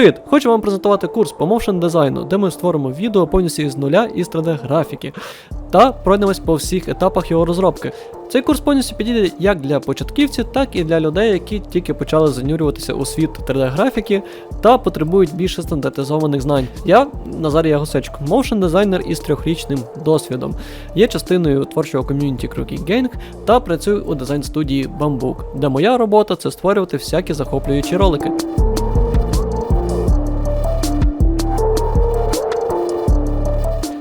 Привіт! Хочу вам презентувати курс по моушен дизайну, де ми створимо відео повністю із нуля із 3D графіки та пройдемось по всіх етапах його розробки. Цей курс повністю підійде як для початківців, так і для людей, які тільки почали занурюватися у світ 3D графіки та потребують більше стандартизованих знань. Я Назарій Ягосечко, моушен дизайнер із трьохрічним досвідом. Є частиною творчого ком'юніті Crookie Gang та працюю у дизайн студії Bambuk, де моя робота це створювати всякі захоплюючі ролики.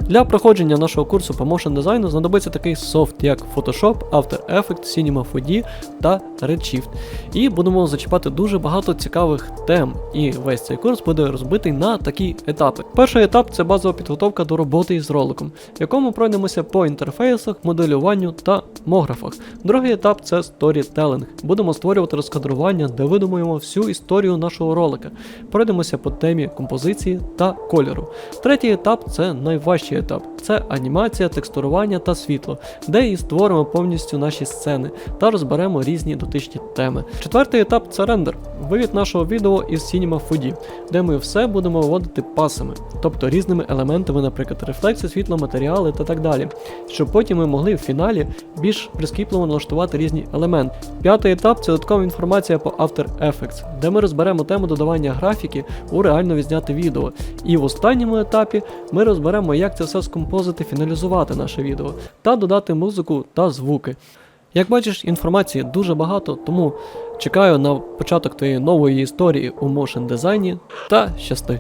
Для проходження нашого курсу по motion дизайну знадобиться такий софт, як Photoshop, After Effects, Cinema 4D та Redshift. І будемо зачіпати дуже багато цікавих тем. І весь цей курс буде розбитий на такі етапи. Перший етап це базова підготовка до роботи із роликом, в якому пройдемося по інтерфейсах, моделюванню та мографах. Другий етап це сторітелинг. Будемо створювати розкадрування, де видумуємо всю історію нашого ролика. Пройдемося по темі композиції та кольору. Третій етап це найважчий етап. Це анімація, текстурування та світло, де і створимо повністю наші сцени та розберемо різні дотичні теми. Четвертий етап це рендер, вивід нашого відео із Cinema 4D, де ми все будемо вводити пасами, тобто різними елементами, наприклад, рефлексія, світло, матеріали та так далі, щоб потім ми могли в фіналі більш прискіпливо налаштувати різні елементи. П'ятий етап це додаткова інформація по After Effects, де ми розберемо тему додавання графіки у реально відзняте відео. І в останньому етапі ми розберемо, як це все скомпозити, фіналізувати наше відео та додати музику та звуки. Як бачиш, інформації дуже багато, тому чекаю на початок твоєї нової історії у мошен дизайні та щасти!